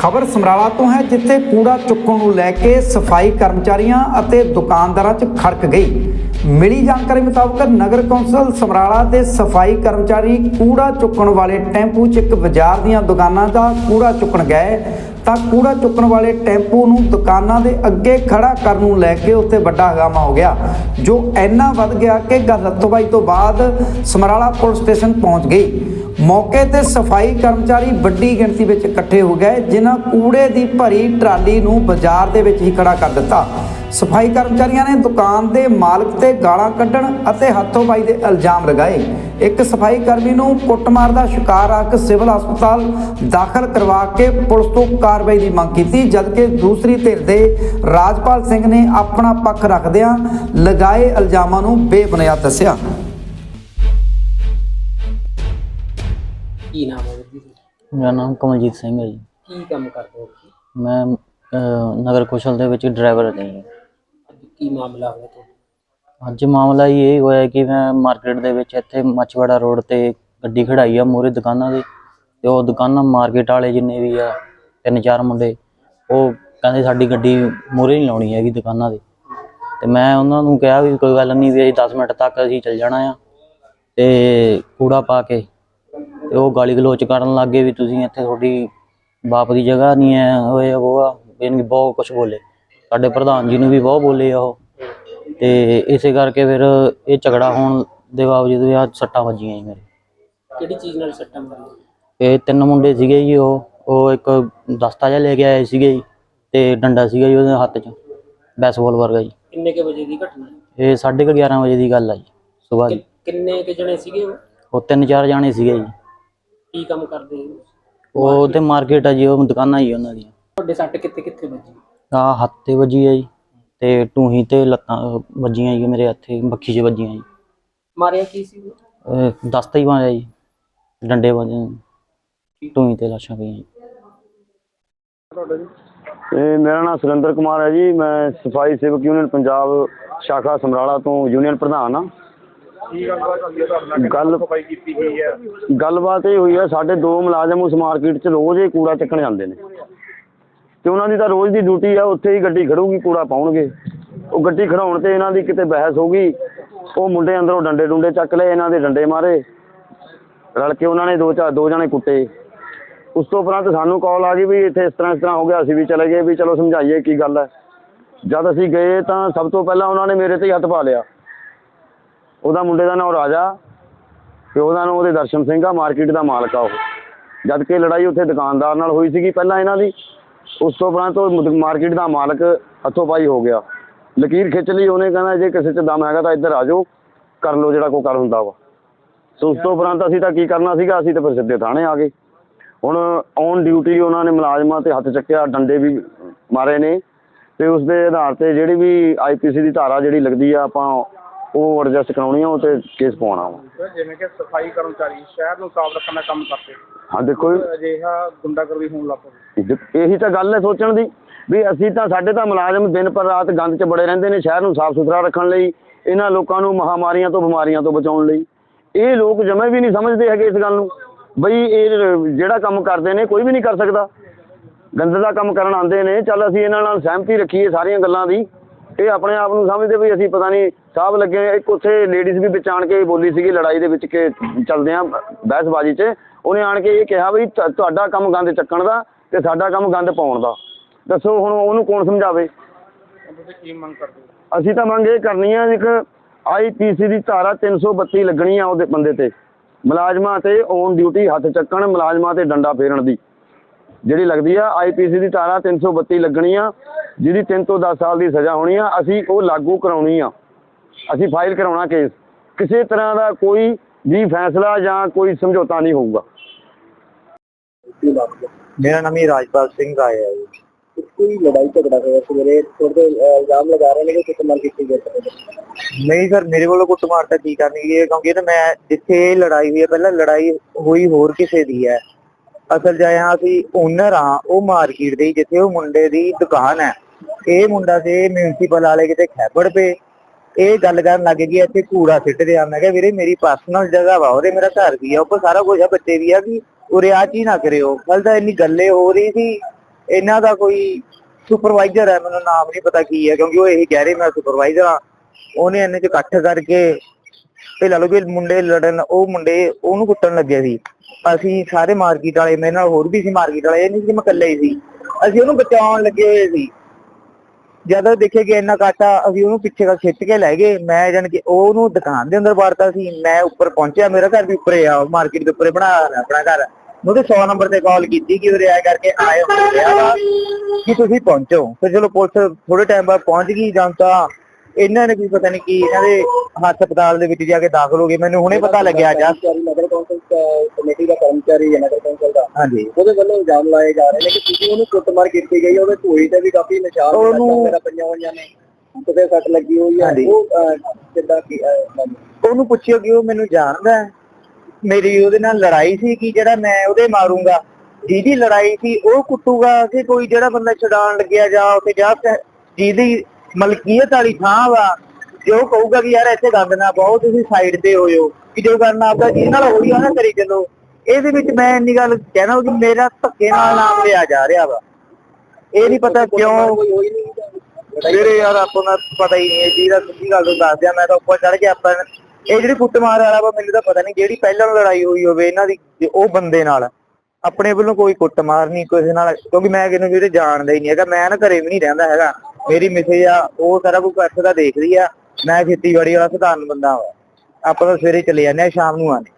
ਖਬਰ ਸਮਰਾਲਾ ਤੋਂ ਹੈ, ਜਿੱਥੇ ਕੂੜਾ ਚੁੱਕਣ ਨੂੰ ਲੈ ਕੇ ਸਫ਼ਾਈ ਕਰਮਚਾਰੀਆਂ ਅਤੇ ਦੁਕਾਨਦਾਰਾਂ 'ਚ ਖੜਕ ਗਈ। ਮਿਲੀ ਜਾਣਕਾਰੀ ਮੁਤਾਬਕ ਨਗਰ ਕੌਂਸਲ ਸਮਰਾਲਾ ਦੇ ਸਫ਼ਾਈ ਕਰਮਚਾਰੀ ਕੂੜਾ ਚੁੱਕਣ ਵਾਲੇ ਟੈਂਪੂ 'ਚ ਇੱਕ ਬਾਜ਼ਾਰ ਦੀਆਂ ਦੁਕਾਨਾਂ ਦਾ ਕੂੜਾ ਚੁੱਕਣ ਗਏ ਤਾਂ ਕੂੜਾ ਚੁੱਕਣ ਵਾਲੇ ਟੈਂਪੂ ਨੂੰ ਦੁਕਾਨਾਂ ਦੇ ਅੱਗੇ ਖੜਾ ਕਰਨ ਨੂੰ ਲੈ ਕੇ ਉੱਥੇ ਵੱਡਾ ਹੰਗਾਮਾ ਹੋ ਗਿਆ, ਜੋ ਇੰਨਾ ਵੱਧ ਗਿਆ ਕਿ ਗੱਲ ਗਲਤਬਾਈ ਤੋਂ ਬਾਅਦ ਸਮਰਾਲਾ ਪੁਲਿਸ ਸਟੇਸ਼ਨ ਪਹੁੰਚ ਗਈ। ਮੌਕੇ ਤੇ ਸਫ਼ਾਈ ਕਰਮਚਾਰੀ ਵੱਡੀ ਗਿਣਤੀ ਵਿੱਚ ਇਕੱਠੇ ਹੋ ਗਏ, ਜਿਨ੍ਹਾਂ ਕੂੜੇ ਦੀ ਭਰੀ ਟਰਾਲੀ ਨੂੰ ਬਾਜ਼ਾਰ ਦੇ ਵਿੱਚ ਹੀ ਖੜਾ ਕਰ ਦਿੱਤਾ। ਸਫ਼ਾਈ ਕਰਮਚਾਰੀਆਂ ਨੇ ਦੁਕਾਨ ਦੇ ਮਾਲਕ ਤੇ ਗਾਲਾਂ ਕੱਢਣ ਅਤੇ ਹੱਥੋਂਬਾਈ ਦੇ ਇਲਜ਼ਾਮ ਲਗਾਏ। ਇੱਕ ਸਫ਼ਾਈ ਕਰਮੀ ਨੂੰ ਕੁੱਟਮਾਰ ਦਾ ਸ਼ਿਕਾਰ ਆ ਸਿਵਲ ਹਸਪਤਾਲ ਦਾਖਲ ਕਰਵਾ ਕੇ ਪੁਲਿਸ ਤੋਂ ਕਾਰਵਾਈ ਦੀ ਮੰਗ ਕੀਤੀ, ਜਦਕਿ ਦੂਸਰੀ ਧਿਰ ਦੇ ਰਾਜਪਾਲ ਸਿੰਘ ਨੇ ਆਪਣਾ ਪੱਖ ਰੱਖਦਿਆਂ ਲਗਾਏ ਇਲਜ਼ਾਮਾਂ ਨੂੰ ਬੇਬੁਨਿਆਦ ਦੱਸਿਆ। ਕੀ ਨਾਮ ਹੈ ਵੀਰ ਜੀ ਤੁਹਾਡਾ? ਮੇਰਾ ਨਾਮ ਕਮਲਜੀਤ ਸਿੰਘ ਹੈ ਜੀ। ਕੀ ਕੰਮ ਕਰਦੇ ਹੋ ਤੁਸੀਂ? ਮੈਂ ਅਹ, ਨਗਰ ਕੌਸ਼ਲ ਦੇ ਵਿੱਚ ਡਰਾਈਵਰ ਹਾਂ ਜੀ। ਅੱਜ ਕੀ ਮਾਮਲਾ ਹੋਇਆ ਤੁਹਾਡਾ? ਅੱਜ ਮਾਮਲਾ ਇਹ ਹੋਇਆ ਕਿ ਮੈਂ ਮਾਰਕੀਟ ਦੇ ਵਿੱਚ ਇੱਥੇ ਮੱਛਵਾੜਾ ਰੋਡ ਤੇ ਗੱਡੀ ਖੜਾਈ ਆ ਮੂਹਰੇ ਦੁਕਾਨਾਂ ਦੇ ਤੇ ਉਹ ਦੁਕਾਨਾਂ ਮਾਰਕੀਟ ਵਾਲੇ ਜਿੰਨੇ ਵੀ ਆ ਤਿੰਨ ਚਾਰ ਮੁੰਡੇ ਉਹ ਕਹਿੰਦੇ ਸਾਡੀ ਗੱਡੀ ਮੂਹਰੇ ਨਹੀਂ ਲਾਉਣੀ ਹੈਗੀ ਦੁਕਾਨਾਂ ਦੇ। ਤੇ ਮੈਂ ਉਹਨਾਂ ਨੂੰ ਕਿਹਾ ਵੀ ਕੋਈ ਗੱਲ ਨਹੀਂ ਵੀ ਅਸੀਂ 10 ਮਿੰਟ ਤੱਕ ਅਸੀਂ ਚੱਲ ਜਾਣਾ ਆ ਤੇ ਕੂੜਾ ਪਾ ਕੇ ਤੇ ਉਹ ਗਾਲੀ ਗਲੋਚ ਕਰਨ ਲੱਗ ਗਏ ਵੀ ਤੁਸੀਂ ਇੱਥੇ ਤੁਹਾਡੀ ਬਾਪ ਦੀ ਜਗ੍ਹਾ ਨਹੀਂ ਹੈ ਹੋਏ ਉਹ ਆ ਯਾਨੀ ਕਿ ਬਹੁਤ ਕੁਝ ਬੋਲੇ। ਸਾਡੇ ਪ੍ਰਧਾਨ ਜੀ ਨੂੰ ਵੀ ਬਹੁਤ ਬੋਲੇ ਆ ਉਹ। ਤੇ ਇਸੇ ਕਰਕੇ ਫਿਰ ਇਹ ਝਗੜਾ ਹੋਣ ਦੇ ਬਾਵਜੂਦ ਵੀ ਆ ਸੱਟਾਂ ਵੱਜੀਆਂ ਜੀ ਮੇਰੇ। ਕਿਹੜੀ ਚੀਜ਼ ਨਾਲ ਸੱਟਾਂ ਮਾਰੀਆਂ ਇਹ ਤਿੰਨ ਮੁੰਡੇ ਸੀਗੇ ਜੀ ਉਹ। ਉਹ ਇੱਕ ਦਸਤਾ ਜਿਹਾ ਲੈ ਕੇ ਆਏ ਸੀਗੇ ਜੀ ਤੇ ਡੰਡਾ ਸੀਗਾ ਜੀ ਉਹਦੇ ਹੱਥ 'ਚ ਬੈਸਬਾਲ ਵਰਗਾ ਜੀ। ਕਿੰਨੇ ਕੇ ਵਜੇ ਦੀ ਘਟਨਾ? ਇਹ 11:30 ਵਜੇ ਦੀ ਗੱਲ ਆ ਜੀ ਸਵੇਰ ਕਿੰਨੇ ਕੇ ਜਣੇ ਸੀਗੇ? ਉਹ ਤਿੰਨ ਚਾਰ ਜਾਣੇ ਸੀਗੇ ਜੀ। ਕੀ ਕੰਮ ਕਰਦੇ ਹੋ? ਉਹ ਤੇ ਮਾਰਕੀਟ ਆ ਜੀ ਉਹ ਦੁਕਾਨਾਂ ਹੀ ਉਹਨਾਂ ਦੀਆਂ। ਤੁਹਾਡੇ ਸੱਟ ਕਿੱਥੇ ਕਿੱਥੇ ਵੱਜੀ? ਆ ਹੱਥ ਤੇ ਵੱਜੀ ਹੈ ਜੀ ਤੇ ਟੂਹੀ ਤੇ ਲੱਤਾਂ ਵੱਜੀਆਂ ਜੀ ਮੇਰੇ ਹੱਥੇ ਬੱਖੀ 'ਚ ਵੱਜੀਆਂ ਜੀ। ਮਾਰਿਆ ਕੀ ਸੀ? ਉਹ? ਅਹ, ਦਸਤਾ ਹੀ ਜੀ ਡੰਡੇ ਵੱਜੇ ਟੂਹੀ ਤੇ ਲਾਸ਼ਾਂ ਪਈਆਂ ਜੀ। ਇਹ ਮੇਰਾ ਨਾਮ ਸੁਰਿੰਦਰ ਕੁਮਾਰ ਹੈ ਜੀ ਮੈਂ ਸਫ਼ਾਈ ਸੇਵਕ ਯੂਨੀਅਨ ਪੰਜਾਬ ਸ਼ਾਖਾ ਸਮਰਾਲਾ ਤੋਂ ਯੂਨੀਅਨ ਪ੍ਰਧਾਨ ਆ ਗੱਲ ਸਫ਼ਾਈ ਕੀਤੀ ਗਈ ਹੈ? ਗੱਲਬਾਤ ਇਹ ਹੋਈ ਹੈ ਸਾਡੇ ਦੋ ਮੁਲਾਜ਼ਮ ਉਸ ਮਾਰਕੀਟ 'ਚ ਰੋਜ਼ ਹੀ ਕੂੜਾ ਚੱਕਣ ਜਾਂਦੇ ਨੇ। ਤੇ ਉਹਨਾਂ ਦੀ ਤਾਂ ਰੋਜ਼ ਦੀ ਡਿਊਟੀ ਆ ਉੱਥੇ ਹੀ ਗੱਡੀ ਖੜੂਗੀ ਕੂੜਾ ਪਾਉਣਗੇ। ਉਹ ਗੱਡੀ ਖੜਾਉਣ ਤੇ ਇਹਨਾਂ ਦੀ ਕਿਤੇ ਬਹਿਸ ਹੋ ਗਈ। ਉਹ ਮੁੰਡੇ ਅੰਦਰੋਂ ਡੰਡੇ ਡੁੰਡੇ ਚੱਕ ਲਏ ਇਹਨਾਂ ਦੇ ਡੰਡੇ ਮਾਰੇ। ਰਲ ਕੇ ਉਹਨਾਂ ਨੇ ਦੋ ਚਾਰ ਦੋ ਜਣੇ ਕੁੱਟੇ। ਉਸ ਤੋਂ ਉਪਰੰਤ ਸਾਨੂੰ ਕਾਲ ਆ ਗਈ ਵੀ ਇੱਥੇ ਇਸ ਤਰ੍ਹਾਂ ਇਸ ਤਰ੍ਹਾਂ ਹੋ ਗਿਆ ਅਸੀਂ ਵੀ ਚਲੇ ਗਏ ਵੀ ਚਲੋ ਸਮਝਾਈਏ ਕੀ ਗੱਲ ਹੈ। ਜਦ ਅਸੀਂ ਗਏ ਤਾਂ ਸਭ ਤੋਂ ਪਹਿਲਾਂ ਉਹਨਾਂ ਨੇ ਮੇਰੇ ਤੇ ਹੀ ਹੱਥ ਪਾ ਲਿਆ। ਉਹਦਾ ਮੁੰਡੇ ਦਾ ਨਾਮ ਰਾਜਾ ਤੇ ਉਹਦਾ ਨਾਮ ਉਹਦੇ ਦਰਸ਼ਨ ਸਿੰਘ ਆ, ਮਾਰਕੀਟ ਦਾ ਮਾਲਕ ਆ ਉਹ। ਜਦ ਕਿ ਲੜਾਈ ਉੱਥੇ ਦੁਕਾਨਦਾਰ ਨਾਲ ਹੋਈ ਸੀਗੀ ਪਹਿਲਾਂ ਇਹਨਾਂ ਦੀ। ਉਸ ਤੋਂ ਉਪਰੰਤ ਉਹ ਮਾਰਕੀਟ ਦਾ ਮਾਲਕ ਹੱਥੋਂ ਪਾਈ ਹੋ ਗਿਆ। ਲਕੀਰ ਖਿੱਚ ਲਈ, ਉਹਨੇ ਕਹਿੰਦਾ ਜੇ ਕਿਸੇ 'ਚ ਦਮ ਹੈਗਾ ਤਾਂ ਇੱਧਰ ਆ ਜਾਓ, ਕਰ ਲਓ ਜਿਹੜਾ ਕੋ ਕਰ ਹੁੰਦਾ ਵਾ। ਸੋ ਉਸ ਤੋਂ ਉਪਰੰਤ ਅਸੀਂ ਤਾਂ ਕੀ ਕਰਨਾ ਸੀਗਾ, ਅਸੀਂ ਤਾਂ ਫਿਰ ਸਿੱਧੇ ਥਾਣੇ ਆ ਗਏ। ਹੁਣ ਔਨ ਡਿਊਟੀ ਉਹਨਾਂ ਨੇ ਮੁਲਾਜ਼ਮਾਂ ਤੇ ਹੱਥ ਚੱਕਿਆ, ਡੰਡੇ ਵੀ ਮਾਰੇ ਨੇ। ਤੇ ਉਸ ਦੇ ਆਧਾਰ ਤੇ ਜਿਹੜੀ ਵੀ ਆਈਪੀਸੀ ਦੀ ਧਾਰਾ ਜਿਹੜੀ ਲੱਗਦੀ ਆ, ਆਪਾਂ ਉਹ ਐਡਜਸਟ ਕਰਾਉਣੀ ਆ ਉਹ ਤੇ ਕੇਸ ਪਾਉਣਾ ਵਾ। ਜਿਵੇਂ ਕਿ ਸਫ਼ਾਈ ਕਰਮਚਾਰੀ ਸ਼ਹਿਰ ਨੂੰ ਸਾਫ਼ ਰੱਖਣ ਦਾ ਕੰਮ ਕਰਦੇ। ਹਾਂ ਦੇਖੋ ਅਜਿਹਾ ਗੁੰਡਾਗਰਦੀ ਹੋਣ ਲੱਗ ਪਈ ਇਹੀ ਤਾਂ ਗੱਲ ਹੈ ਸੋਚਣ ਦੀ ਵੀ ਅਸੀਂ ਤਾਂ ਸਾਡੇ ਤਾਂ ਮੁਲਾਜ਼ਮ ਦਿਨ ਪਰ ਰਾਤ ਗੰਦ 'ਚ ਬੜੇ ਰਹਿੰਦੇ ਨੇ ਸ਼ਹਿਰ ਨੂੰ ਸਾਫ਼ ਸੁਥਰਾ ਰੱਖਣ ਲਈ ਇਹਨਾਂ ਲੋਕਾਂ ਨੂੰ ਮਹਾਮਾਰੀਆਂ ਤੋਂ ਬਿਮਾਰੀਆਂ ਤੋਂ ਬਚਾਉਣ ਲਈ। ਇਹ ਲੋਕ ਜਮੇ ਵੀ ਨਹੀਂ ਸਮਝਦੇ ਹੈਗੇ ਇਸ ਗੱਲ ਨੂੰ ਬਈ ਇਹ ਜਿਹੜਾ ਕੰਮ ਕਰਦੇ ਨੇ ਕੋਈ ਵੀ ਨਹੀਂ ਕਰ ਸਕਦਾ। ਗੰਦ ਦਾ ਕੰਮ ਕਰਨ ਆਉਂਦੇ ਨੇ ਚੱਲ ਅਸੀਂ ਇਹਨਾਂ ਨਾਲ ਸਹਿਮਤੀ ਰੱਖੀਏ ਸਾਰੀਆਂ ਗੱਲਾਂ ਦੀ। ਇਹ ਆਪਣੇ ਆਪ ਨੂੰ ਸਮਝਦੇ ਵੀ ਅਸੀਂ ਪਤਾ ਨਹੀਂ ਸਾਹਬ ਲੱਗੇ ਇੱਕ ਉੱਥੇ ਲੇਡੀਜ਼ ਵੀ ਵਿੱਚ ਆਣ ਕੇ ਬੋਲੀ ਸੀਗੀ ਲੜਾਈ ਦੇ ਵਿੱਚ ਕਿ ਚੱਲਦੇ ਆ ਬਹਿਸਬਾਜ਼ੀ 'ਚ। ਉਹਨੇ ਆਣ ਕੇ ਇਹ ਕਿਹਾ ਵੀ ਤੁਹਾਡਾ ਕੰਮ ਗੰਦ ਚੱਕਣ ਦਾ ਤੇ ਸਾਡਾ ਕੰਮ ਗੰਦ ਪਾਉਣ ਦਾ। ਦੱਸੋ ਹੁਣ ਉਹਨੂੰ ਕੌਣ ਸਮਝਾਵੇ? ਅਸੀਂ ਤਾਂ ਮੰਗ ਇਹ ਕਰਨੀ ਆ, ਇੱਕ ਆਈਪੀਸੀ ਦੀ ਧਾਰਾ 332 ਲੱਗਣੀ ਆ ਉਹਦੇ ਬੰਦੇ ਤੇ। ਮੁਲਾਜ਼ਮਾਂ ਤੇ ਔਨ ਡਿਊਟੀ ਹੱਥ ਚੱਕਣ, ਮੁਲਾਜ਼ਮਾਂ ਤੇ ਡੰਡਾ ਫੇਰਨ ਦੀ। ਜਿਹੜੀ ਲੱਗਦੀ ਆ ਆਈਪੀਸੀ ਦੀ ਧਾਰਾ 332 ਲੱਗਣੀ ਆ ਜਿਹਦੀ 3 ਤੋਂ 10 ਸਾਲ ਦੀ ਸਜ਼ਾ ਹੋਣੀ ਆ ਅਸੀਂ ਉਹ ਲਾਗੂ ਕਰਾਉਣੀ ਆ। ਅਸੀਂ ਫਾਈਲ ਕਰਾਉਣਾ ਕੇਸ ਕਿਸੇ ਤਰ੍ਹਾਂ ਦਾ ਕੋਈ ਵੀ ਫੈਸਲਾ ਜਾਂ ਕੋਈ ਸਮਝੌਤਾ ਨਹੀਂ ਹੋਊਗਾ। ਮੇਰਾ ਨਾਮ ਹੀ ਰਾਜਪਾਲ ਸਿੰਘ ਰਾਏ ਹੈ ਕੋਈ ਲੜਾਈ ਝਗੜਾ ਹੋਇਆ ਸਵੇਰੇ ਤੁਹਾਡੇ ਇਲਜ਼ਾਮ ਲਗਾ ਰਹੇ ਨੇ ਕਿ ਕੁੱਟਮਾਰ ਕੀਤੀ ਗਈ ਨਹੀਂ ਸਰ ਮੇਰੇ ਕੋਲੋਂ ਕੁੱਟਮਾਰ ਤਾਂ ਕੀ ਕਰਨੀ ਹੈ ਕਿਉਂਕਿ ਨਾ ਮੈਂ ਜਿੱਥੇ ਇਹ ਲੜਾਈ ਹੋਈ ਹੈ ਪਹਿਲਾਂ ਲੜਾਈ ਹੋਈ ਹੋਰ ਕਿਸੇ ਦੀ ਹੈ ਅਸਲ ਜਾਇਆ ਅਸੀਂ ਓਨਰ ਆ ਉਹ ਮਾਰਕੀਟ ਦੇ, ਜਿੱਥੇ ਉਹ ਮੁੰਡੇ ਦੀ ਦੁਕਾਨ ਹੈ। ਇਹ ਮੁੰਡਾ ਸੀ ਮਿਊਨਿਸਪਲ ਵਾਲੇ ਕਿਤੇ ਖੈਬੜ ਪਏ ਇਹ ਗੱਲ ਕਰਨ ਲੱਗ ਗਈ, ਇੱਥੇ ਕੂੜਾ ਸਿੱਟਦੇ ਆ। ਮੈਂ ਕਿਹਾ, ਵੀਰੇ, ਮੇਰੀ ਪਰਸਨਲ ਜਗ੍ਹਾ ਵਾ, ਉਹਦੇ ਮੇਰਾ ਘਰ ਵੀ ਆ, ਉੱਪਰ ਸਾਰਾ ਕੁਝ ਆ, ਬੱਚੇ ਵੀ ਆ ਕਿ ਉਰੇ ਆ ਚੀ ਨਾ ਕਰਿਓ। ਕੱਲ ਤਾਂ ਇੰਨੀ ਗੱਲੇ ਹੋ ਰਹੀ ਸੀ, ਇਹਨਾਂ ਦਾ ਕੋਈ ਸੁਪਰਵਾਈਜ਼ਰ ਹੈ, ਮੈਨੂੰ ਨਾਮ ਨਹੀਂ ਪਤਾ ਕੀ ਹੈ, ਕਿਉਂਕਿ ਉਹ ਇਹ ਕਹਿ ਰਹੇ, ਮੈਂ ਸੁਪਰਵਾਈਜ਼ਰ ਆ ਉਹਨੇ ਇਹਨੇ ਚ ਇਕੱਠ ਕਰਕੇ ਤੇ ਲਾ ਲਓ ਵੀ ਮੁੰਡੇ ਲੜਨ, ਉਹ ਮੁੰਡੇ ਉਹਨੂੰ ਕੁੱਟਣ ਲੱਗਿਆ ਸੀ। ਅਸੀਂ ਸਾਰੇ ਮਾਰਕੀਟ ਵਾਲੇ, ਮੇਰੇ ਨਾਲ ਹੋਰ ਵੀ ਸੀ ਮਾਰਕੀਟ ਵਾਲੇ, ਇਹ ਨਹੀਂ ਸੀ ਮੈਂ ਇਕੱਲਾ ਹੀ ਸੀ। ਅਸੀਂ ਉਹਨੂੰ ਬਚਾਉਣ ਲੱਗੇ ਹੋਏ ਸੀ। ਜਦੋਂ ਦੇਖੇ ਕਿ ਇੰਨਾ ਕਾਟਾ ਅਸੀਂ ਉਹਨੂੰ ਪਿੱਛੇ ਦਾ ਖਿੱਚ ਕੇ ਲੈ ਗਏ। ਮੈਂ ਜਾਣ ਕਿ ਉਹਨੂੰ ਦੁਕਾਨ ਦੇ ਅੰਦਰ ਵਾਰਤਾ ਸੀ। ਮੈਂ ਉੱਪਰ ਪਹੁੰਚਿਆ, ਮੇਰਾ ਘਰ ਵੀ ਉੱਪਰੇ ਆ, ਮਾਰਕੀਟ ਦੇ ਉੱਪਰੇ ਬਣਾ ਆਪਣਾ ਘਰ। ਉਹਦੇ 100 ਨੰਬਰ ਤੇ ਕਾਲ ਕੀਤੀ ਕਿ ਉਰੇ ਆਇਆ ਕਰਕੇ ਆਏ ਹੋ। ਰਿਹਾ ਵਾ ਕਿ ਤੁਸੀਂ ਪਹੁੰਚੋ। ਫਿਰ ਚਲੋ ਪੁਲਿਸ ਥੋੜੇ ਟਾਈਮ ਬਾਅਦ ਪਹੁੰਚ ਗਈ, ਜਾਂ ਤਾਂ ਇਹਨਾਂ ਨੇ ਕੀ ਪਤਾ ਨਹੀਂ ਕੀ ਇਹਨਾਂ ਦੇ ਹਸਪਤਾਲ ਦੇ ਵਿੱਚ ਜਾ ਕੇ ਦਾਖਲ ਹੋ ਗਏ। ਮੈਨੂੰ ਹੁਣੇ ਪਤਾ ਲੱਗਿਆ, ਜਾ ਕਰਮਚਾਰੀ ਨਗਰ ਕੌਂਸਲ ਅਹ, ਕਮੇਟੀ ਦਾ ਕਰਮਚਾਰੀ ਹੈ ਨਗਰ ਕੌਂਸਲ ਦਾ। ਹਾਂਜੀ। ਉਹਦੇ ਵੱਲੋਂ ਇਲਜ਼ਾਮ ਲਾਏ ਜਾ ਰਹੇ ਨੇ ਕਿ ਤੁਸੀਂ ਉਹਨੂੰ ਕੁੱਟਮਾਰ ਕੀਤੀ ਗਈ ਉਹਦੇ ਧੂਈ ਤੇ ਵੀ ਕਾਫੀ ਨਿਸ਼ਾਨ ਮੇਰਾ ਪਈਆਂ ਹੋਈਆਂ ਨੇ ਕਿਤੇ ਸੱਟ ਲੱਗੀ ਹੋਈ ਹੈ। ਉਹ ਕਿੱਦਾਂ ਕੀ। ਉਹਨੂੰ ਪੁੱਛਿਓ ਕਿ ਉਹ ਮੈਨੂੰ ਜਾਣਦਾ ਹੈ। ਮੇਰੀ ਉਹਦੇ ਨਾਲ ਲੜਾਈ ਸੀ ਕਿ ਜਿਹੜਾ ਮੈਂ ਉਹਦੇ ਮਾਰੂੰਗਾ। ਜਿਹਦੀ ਲੜਾਈ ਸੀ ਉਹ ਕੁੱਟੂਗਾ ਕਿ ਕੋਈ ਜਿਹੜਾ ਬੰਦਾ ਛਡਾਉਣ ਲੱਗਿਆ ਜਾਂ ਉੱਥੇ ਜਾ ਜਿਹਦੀ ਮਲਕੀਅਤ ਵਾਲੀ ਥਾਂ ਵਾ ਜੇ ਉਹ ਕਹੂਗਾ ਕਿ ਯਾਰ ਇੱਥੇ ਗੰਦ ਨਾ ਪਾਓ ਤੁਸੀਂ ਸਾਈਡ ਤੇ ਹੋਇਓ ਕਿ ਜੋ ਕਰਨਾ ਆਪਦਾ ਜਿਹਦੇ ਨਾਲ ਹੋਈ ਆ ਨਾ ਕਰੀ ਚੱਲੋ। ਇਹਦੇ ਵਿੱਚ ਮੈਂ ਇੰਨੀ ਗੱਲ ਕਹਿਣਾ ਕਿ ਮੇਰਾ ਧੱਕੇ ਨਾਲ ਨਾਮ ਲਿਆ ਜਾ ਰਿਹਾ ਵਾ। ਇਹ ਨਹੀਂ ਪਤਾ ਕਿਉਂ ਕੋਈ ਯਾਰ ਆਪਾਂ ਨੂੰ ਪਤਾ ਹੀ ਨਹੀਂ ਇਹ ਚੀਜ਼ ਦਾ ਸਿੱਧੀ ਗੱਲ ਤੋਂ ਦੱਸ ਦਿਆਂ, ਮੈਂ ਤਾਂ ਉੱਪਰ ਚੜ ਕੇ ਆਪਾਂ ਇਹ ਜਿਹੜੀ ਕੁੱਟਮਾਰ ਵਾਲਾ ਵਾ, ਮੈਨੂੰ ਤਾਂ ਪਤਾ ਨਹੀਂ ਜਿਹੜੀ ਪਹਿਲਾਂ ਲੜਾਈ ਹੋਈ ਹੋਵੇ, ਇਹਨਾਂ ਦੀ ਉਹ ਬੰਦੇ ਨਾਲ। ਆਪਣੇ ਵੱਲੋਂ ਕੋਈ ਕੁੱਟਮਾਰ ਨਹੀਂ, ਕਿਸੇ ਨਾਲ, ਕਿਉਂਕਿ ਮੈਂ ਕਿਹਨੂੰ ਜਿਹੜੇ ਜਾਣਦਾ ਹੀ ਨਹੀਂ ਹੈਗਾ, ਮੈਂ ਨਾ ਘਰੇ ਵੀ ਨਹੀਂ ਰਹਿੰਦਾ ਹੈਗਾ। ਮੇਰੀ ਮਿਸੇ ਆ, ਉਹ ਸਾਰਾ ਕੁਝ ਇੱਥੇ ਦਾ ਦੇਖਦੀ ਆ। ਮੈਂ ਖੇਤੀਬਾੜੀ ਵਾਲਾ ਸਧਾਰਨ ਬੰਦਾ ਵਾ। ਆਪਾਂ ਤਾਂ ਸਵੇਰੇ ਚਲੇ ਜਾਂਦੇ ਆ ਸ਼ਾਮ ਨੂੰ ਆਨੇ